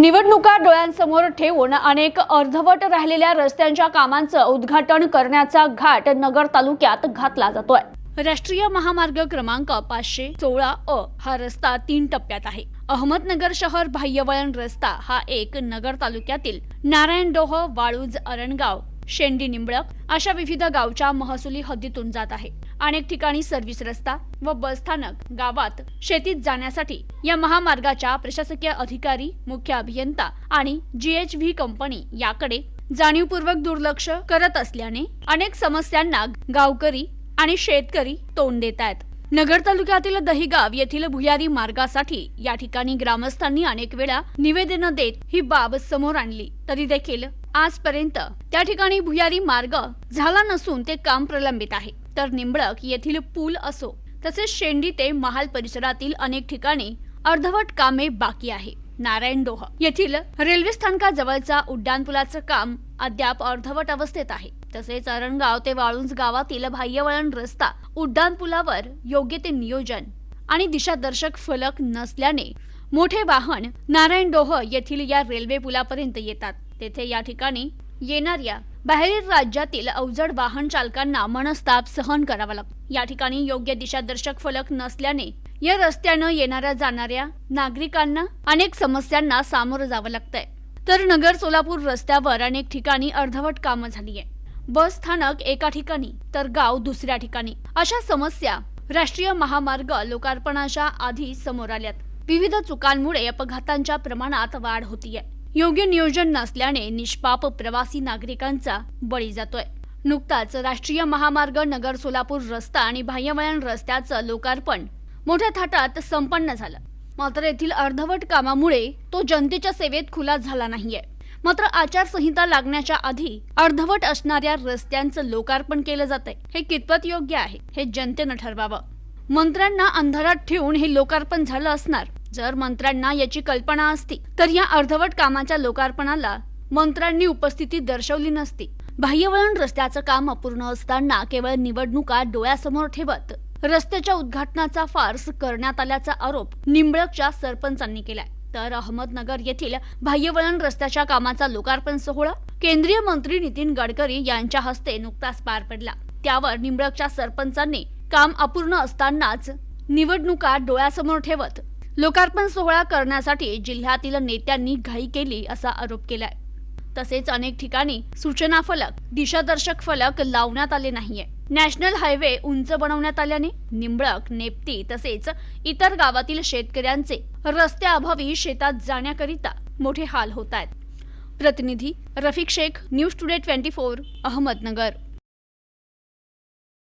निवडणुका डोळ्यांसमोर ठेवून अनेक अर्धवट राहिलेल्या रस्त्यांच्या कामांचं उद्घाटन करण्याचा घाट नगर तालुक्यात घातला जातोय. राष्ट्रीय महामार्ग क्रमांक पाचशे सोळा अ हा रस्ता तीन टप्प्यात आहे. अहमदनगर शहर बाह्यवळण रस्ता हा एक नगर तालुक्यातील नारायण डोह वाळूज अरणगाव शेंडी निंबळक अशा विविध गावच्या महसुली हद्दीतून जात आहे. अनेक ठिकाणी सर्व्हिस रस्ता व बस स्थानक गावात शेतीत जाण्यासाठी या महामार्गाच्या प्रशासकीय अधिकारी मुख्य अभियंता आणि जीएचव्ही कंपनी याकडे जाणीवपूर्वक दुर्लक्ष करत असल्याने अनेक समस्यांना गावकरी आणि शेतकरी तोंड देत आहेत. नगर तालुक्यातील दहिगाव येथील भुयारी मार्गासाठी या ठिकाणी ग्रामस्थांनी अनेक वेळा निवेदनं देत ही बाब समोर आणली. तरी देखील आजपर्यंत त्या ठिकाणी भुयारी मार्ग झाला नसून ते काम प्रलंबित आहे. तर निंबळक येथील पूल असो तसेच शेंडी ते महाल परिसरातील अनेक ठिकाणी अर्धवट कामे बाकी आहे. नारायणडोह येथील रेल्वे स्थानकाजवळचा उड्डाणपुलाचं काम अद्याप अर्धवट अवस्थेत आहे. तसेच अरणगाव ते वाळुंज गावातील बाह्यवळण रस्ता उड्डाणपुलावर योग्य ते नियोजन आणि दिशादर्शक फलक नसल्याने मोठे वाहन नारायण डोह येथील या रेल्वे पुलापर्यंत येतात. तेथे या ठिकाणी येणाऱ्या बाहेरील राज्यातील अवजड वाहन चालकांना मनस्ताप सहन करावा लागतो. या ठिकाणी योग्य दिशादर्शक फलक नसल्याने या रस्त्यानं येणाऱ्या जाणाऱ्या नागरिकांना अनेक समस्यांना सामोरं जावं लागतंय. तर नगर सोलापूर रस्त्यावर अनेक ठिकाणी अर्धवट कामं झाली आहे बस स्थानक एका ठिकाणी तर गाव दुसऱ्या ठिकाणी. अशा समस्या राष्ट्रीय महामार्ग लोकार्पणाच्या आधी समोर आल्यात. विविध चुकांमुळे अपघातांच्या प्रमाणात वाढ होतीये. योग्य नियोजन नसल्याने निष्पाप प्रवासी नागरिकांचा बळी जातोय. नुकताच राष्ट्रीय महामार्ग नगर सोलापूर रस्ता आणि बाह्यवळण रस्त्याचं लोकार्पण मोठ्या थाटात संपन्न झालं. मात्र येथील अर्धवट कामामुळे तो जनतेच्या सेवेत खुला झाला नाहीये. मात्र आचारसंहिता लागण्याच्या आधी अर्धवट असणाऱ्या रस्त्यांचं लोकार्पण केलं जात हे कितपत योग्य आहे हे जनतेनं ठरवावं. मंत्र्यांना अंधारात ठेवून हे लोकार्पण झालं असणार. जर मंत्र्यांना याची कल्पना असती तर या अर्धवट कामाच्या लोकार्पणाला मंत्र्यांनी उपस्थिती दर्शवली नसती. बाह्यवळण रस्त्याचं काम अपूर्ण असताना केवळ निवडणुका डोळ्यासमोर ठेवत रस्त्याच्या उद्घाटनाचा फार्स करण्यात आल्याचा आरोप निंबळकच्या सरपंचांनी केलाय. तर अहमदनगर येथील बाह्यवळण रस्त्याच्या कामाचा लोकार्पण सोहळा केंद्रीय मंत्री नितीन गडकरी यांच्या हस्ते नुकताच पार पडला. त्यावर निंबळकच्या सरपंचांनी काम अपूर्ण असतानाच निवडणुका डोळ्यासमोर ठेवत लोकार्पण सोहळा करण्यासाठी जिल्ह्यातील नेत्यांनी घाई केली असा आरोप केलाय. तसेच अनेक ठिकाणी सूचना फलक दिशादर्शक फलक लावण्यात आले नाहीये. नॅशनल हायवे उंच बनवण्यात आल्याने निंबळक नेपती तसेच इतर गावातील शेतकऱ्यांचे रस्त्याअभावी शेतात जाण्याकरिता मोठे हाल होत आहेत. प्रतिनिधी Rafiq Shaikh news today twenty four Ahmednagar.